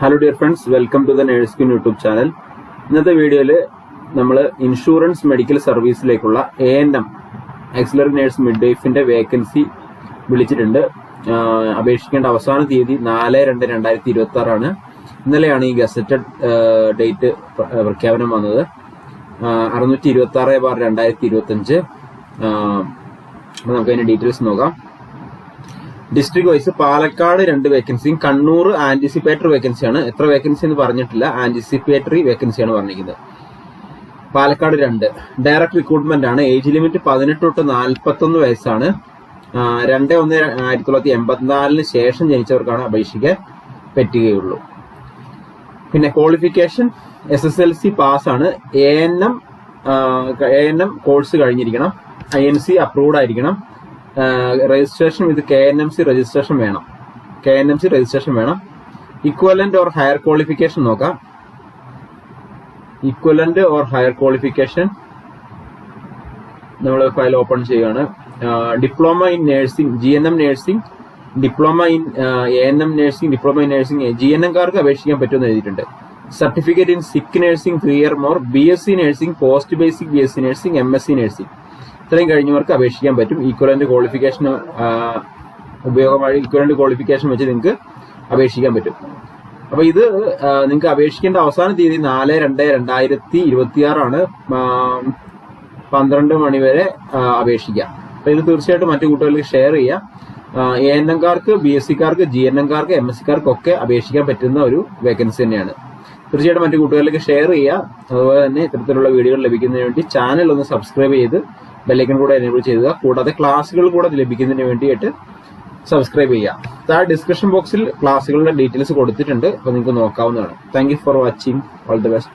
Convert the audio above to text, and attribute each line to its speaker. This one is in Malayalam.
Speaker 1: Hello dear friends welcome to the നേഴ്സ്കിൻ YouTube channel ഇന്നത്തെ വീഡിയോയിൽ നമ്മൾ insurance medical സർവീസിലേക്കുള്ള A N M auxiliary nurse mid വൈഫിന്റെ വേക്കൻസി വിളിച്ചിട്ടുണ്ട് അപേക്ഷിക്കേണ്ട അവസാന തീയതി നാല് രണ്ട് രണ്ടായിരത്തി ഇരുപത്തി ആറാണ് ഇന്നലെയാണ് ഈ ഗസറ്റഡ് ഡേറ്റ് പ്രഖ്യാപനം വന്നത്. അറുന്നൂറ്റി ഇരുപത്തി ആറ് ബാർ രണ്ടായിരത്തി ഇരുപത്തി അഞ്ച് നമുക്ക് അതിന്റെ ഡീറ്റെയിൽസ് നോക്കാം. ഡിസ്ട്രിക്ട് വൈസ് പാലക്കാട് രണ്ട് വേക്കൻസിയും കണ്ണൂർ ആന്റിസിപ്പേറ്ററി വേക്കൻസിയാണ് എത്ര വേക്കൻസി എന്ന് പറഞ്ഞിട്ടില്ല. ആന്റിസിപ്പേറ്ററി വേക്കൻസിയാണ് പറഞ്ഞിരിക്കുന്നത്. പാലക്കാട് രണ്ട്. ഡയറക്ട് റിക്രൂട്ട്മെന്റ് ആണ്. ഏജ് ലിമിറ്റ് പതിനെട്ട് തൊട്ട് നാൽപ്പത്തൊന്ന് വയസ്സാണ്. രണ്ട് ഒന്ന് ആയിരത്തി തൊള്ളായിരത്തി എൺപത്തിനാലിന് ശേഷം ജനിച്ചവർക്കാണ് അപേക്ഷിക്കാൻ പറ്റുകയുള്ളൂ. പിന്നെ qualification S S L C പാസ്സാണ് A N M A N M course കഴിഞ്ഞിരിക്കണം. I N C approved ആയിരിക്കണം. Registration with K N M C registration വേണം. K N M C registration വേണം. ഇക്വലന്റ് ഓർ ഹയർ ക്വാളിഫിക്കേഷൻ നോക്കാം. ഇക്വലന്റ് ഓർ ഹയർ ക്വാളിഫിക്കേഷൻ നമ്മൾ ഫയൽ ഓപ്പൺ ചെയ്യുകയാണ് diploma in nursing G N M nursing diploma in A N M nursing diploma in nursing G N എംകാർക്ക് അപേക്ഷിക്കാൻ പറ്റുമെന്ന് എഴുതിയിട്ടുണ്ട്. Certificate in sick nursing three year more B S C nursing post basic B S C nursing M S C nursing ഇത്രയും കഴിഞ്ഞവർക്ക് അപേക്ഷിക്കാൻ പറ്റും. ഈക്വലന്റ് ക്വാളിഫിക്കേഷൻ ഉപയോഗമായി ഈക്വലന്റ് ക്വാളിഫിക്കേഷൻ വെച്ച് നിങ്ങൾക്ക് അപേക്ഷിക്കാൻ പറ്റും. അപ്പോൾ ഇത് നിങ്ങൾക്ക് അപേക്ഷിക്കേണ്ട അവസാന തീയതി നാല് രണ്ട് രണ്ടായിരത്തി ഇരുപത്തി ആറാണ് പന്ത്രണ്ട് മണിവരെ അപേക്ഷിക്കാം അപ്പൊ ഇത് തീർച്ചയായിട്ടും മറ്റു കൂട്ടുകാർക്ക് ഷെയർ ചെയ്യാം. എ എൻ എംകാർക്ക് ബി എസ് സിക്കാർക്ക് ജി എൻ എംകാർക്ക് എം എസ് സിക്കാർക്ക് ഒക്കെ അപേക്ഷിക്കാൻ പറ്റുന്ന ഒരു വേക്കൻസി തന്നെയാണ്. തീർച്ചയായിട്ടും മറ്റു കൂട്ടുകാരിലേക്ക് ഷെയർ ചെയ്യുക അതുപോലെ തന്നെ ഇത്തരത്തിലുള്ള വീഡിയോകൾ ലഭിക്കുന്നതിന് വേണ്ടി ചാനൽ ഒന്ന് സബ്സ്ക്രൈബ് ചെയ്ത് ബെല്ലൈക്കൺ കൂടെ എനേബിൾ ചെയ്യുക. കൂടാതെ ക്ലാസ്സുകൾ കൂടെ ലഭിക്കുന്നതിന് വേണ്ടിയിട്ട് സബ്സ്ക്രൈബ് ചെയ്യുക. ആ ഡിസ്ക്രിപ്ഷൻ ബോക്സിൽ ക്ലാസ്സുകളുടെ ഡീറ്റെയിൽസ് കൊടുത്തിട്ടുണ്ട്. അപ്പോൾ നിങ്ങൾക്ക് നോക്കാവുന്നതാണ്. Thank for watching all the best